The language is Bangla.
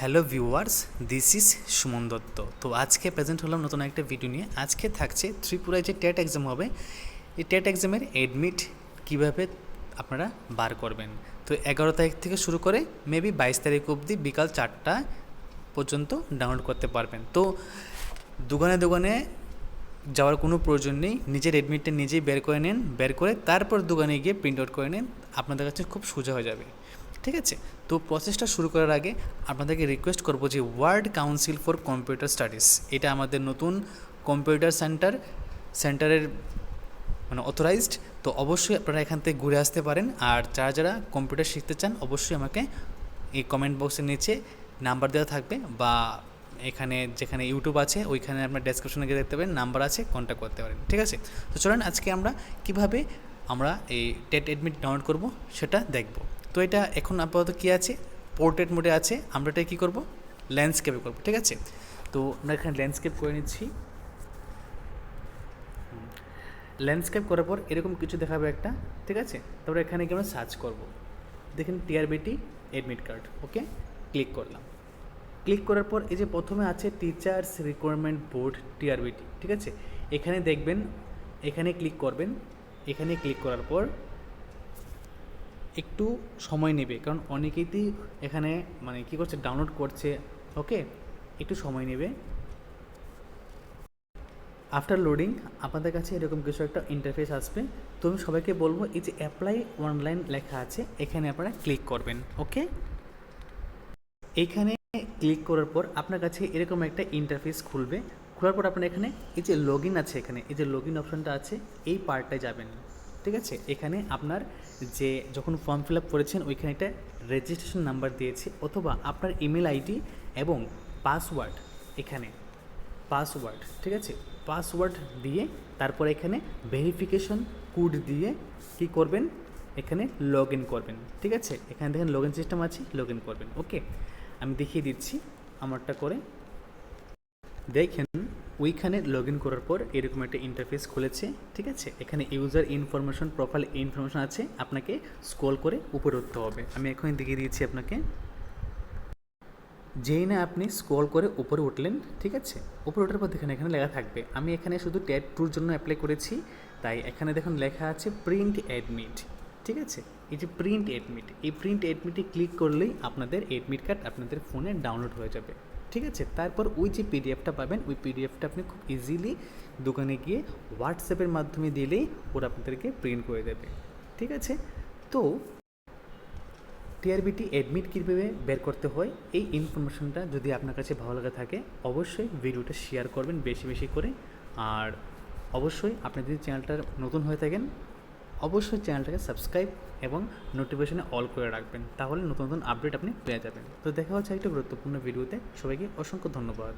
Hello viewers, this is Suman Dutta. তো আজকে প্রেজেন্ট হলাম নতুন একটা ভিডিও নিয়ে। আজকে থাকছে ত্রিপুরায় যে টেট এক্সাম হবে, এই টেট এক্সামের অ্যাডমিট কীভাবে আপনারা বার করবেন। তো এগারো তারিখ থেকে শুরু করে মেবি বাইশ তারিখ অবধি বিকাল চারটা পর্যন্ত ডাউনলোড করতে পারবেন। তো দোকানে দোকানে যাওয়ার কোনো প্রয়োজন নেই, নিজের অ্যাডমিটটা নিজেই বের করে নেন, বের করে তারপর দোকানে গিয়ে প্রিন্ট আউট করে নেন, আপনাদের কাছে খুব সোজা হয়ে যাবে। ঠিক আছে? তো প্রসেসটা শুরু করার আগে আপনাদেরকে রিকোয়েস্ট করব যে world council for computer studies এটা আমাদের নতুন কম্পিউটার সেন্টার সেন্টারের মানে অথরাইজড তো অবশ্যই আপনারা এখান থেকে ঘুরে আসতে পারেন। আর যারা যারা কম্পিউটার শিখতে চান, অবশ্যই আমাকে এই কমেন্ট বক্সের নিচে নাম্বার দেওয়া থাকবে বা এখানে যেখানে ইউটিউব আছে, ওইখানে আপনার ডেসক্রিপশনে গিয়ে দেখতে পারেন নাম্বার আছে কন্ট্যাক্ট করতে পারেন, ঠিক আছে? তো চলেন আজকে আমরা কীভাবে আমরা এই টেট অ্যাডমিট ডাউনলোড করব, সেটা দেখব। তো এটা এখন আপাতত কী আছে? পোর্ট্রেট মোডে আছে। আমরা এটা কী করব? ল্যান্ডস্কেপে করব, ঠিক আছে? তো আমরা এখানে ল্যান্ডস্কেপ করে নিচ্ছি। ল্যান্ডস্কেপ করার পর এরকম কিছু দেখাবে একটা, ঠিক আছে? তারপরে এখানে গিয়ে আমরা সার্চ করব। দেখেন TRBT admit card okay click করলাম। ক্লিক করার পর এই যে প্রথমে আছে টিচার্স রিকোয়ারমেন্ট বোর্ড টিআরবিটি ঠিক আছে? এখানে দেখবেন, এখানে ক্লিক করবেন। এখানে ক্লিক করার পর একটু সময় নেবে। কারণ অনেকেই এখানে মানে কী করছে ডাউনলোড করছে ওকে একটু সময় নেবে। আফটার লোডিং আপনাদের কাছে এরকম কিছু একটা ইন্টারফেস আসবে। তো আমি সবাইকে বলব, এই যে অ্যাপ্লাই অনলাইন লেখা আছে, এখানে আপনারা ক্লিক করবেন ওকে এইখানে ক্লিক করার পর আপনার কাছে এরকম একটা ইন্টারফেস খুলবে। খোলার পর আপনার এখানে এই যে লগ আছে এখানে, এই যে লগ অপশনটা আছে, এই পার্টটায় যাবেন। ঠিক আছে? এখানে আপনার যে যখন ফর্ম ফিল আপ করেছেন, ওইখানে একটা রেজিস্ট্রেশন নাম্বার দিয়েছে অথবা আপনার ইমেল আইডি এবং পাসওয়ার্ড এখানে। পাসওয়ার্ড ঠিক আছে? পাসওয়ার্ড দিয়ে তারপর এখানে ভেরিফিকেশন কোড দিয়ে কি করবেন? এখানে লগ ইন করবেন, ঠিক আছে? এখানে দেখেন লগ ইন সিস্টেম আছে লগ ইন করবেন ওকে আমি দেখিয়ে দিচ্ছি আমারটা করে। দেখেন, ওইখানে লগ ইন করার পর এরকম একটা ইন্টারফেস খুলেছে, ঠিক আছে? এখানে ইউজার ইনফরমেশন প্রোফাইল ইনফরমেশন আছে, আপনাকে স্ক্রল করে উপরে উঠতে হবে। আমি এখন দেখিয়ে দিয়েছি আপনাকে। যেই না আপনি স্ক্রল করে উপরে উঠলেন, ঠিক আছে? উপরে ওঠার পর দেখেন এখানে লেখা থাকবে, আমি এখানে শুধু ট্যাট টুর জন্য অ্যাপ্লাই করেছি, তাই এখানে দেখুন লেখা আছে প্রিন্ট অ্যাডমিট ঠিক আছে? এই যে প্রিন্ট অ্যাডমিট এই প্রিন্ট অ্যাডমিটে ক্লিক করলেই আপনাদের অ্যাডমিট কার্ড আপনাদের ফোনে ডাউনলোড হয়ে যাবে। ঠিক আছে? তারপর ওই যে পিডিএফটা পাবেন, ওই পিডিএফটা আপনি খুব ইজিলি দোকানে গিয়ে হোয়াটসঅ্যাপের মাধ্যমে দিলেই ওরা আপনাদেরকে প্রিন্ট করে দেবে। ঠিক আছে? তো টিআরবিটি অ্যাডমিট কীভাবে বের করতে হয়? এই ইনফরমেশনটা যদি আপনার কাছে ভালো লাগে থাকে, অবশ্যই ভিডিওটা শেয়ার করবেন বেশি বেশি করে। আর অবশ্যই আপনি যদি চ্যানেলটার নতুন হয়ে থাকেন অবশ্যই চ্যানেলটাকে সাবস্ক্রাইব এবং নোটিফিকেশনে অল করে রাখবেন, তাহলে নতুন নতুন আপডেট আপনি পেয়ে যাবেন। তো দেখা হচ্ছে একটা গুরুত্বপূর্ণ ভিডিওতে। সবাইকে অসংখ্য ধন্যবাদ।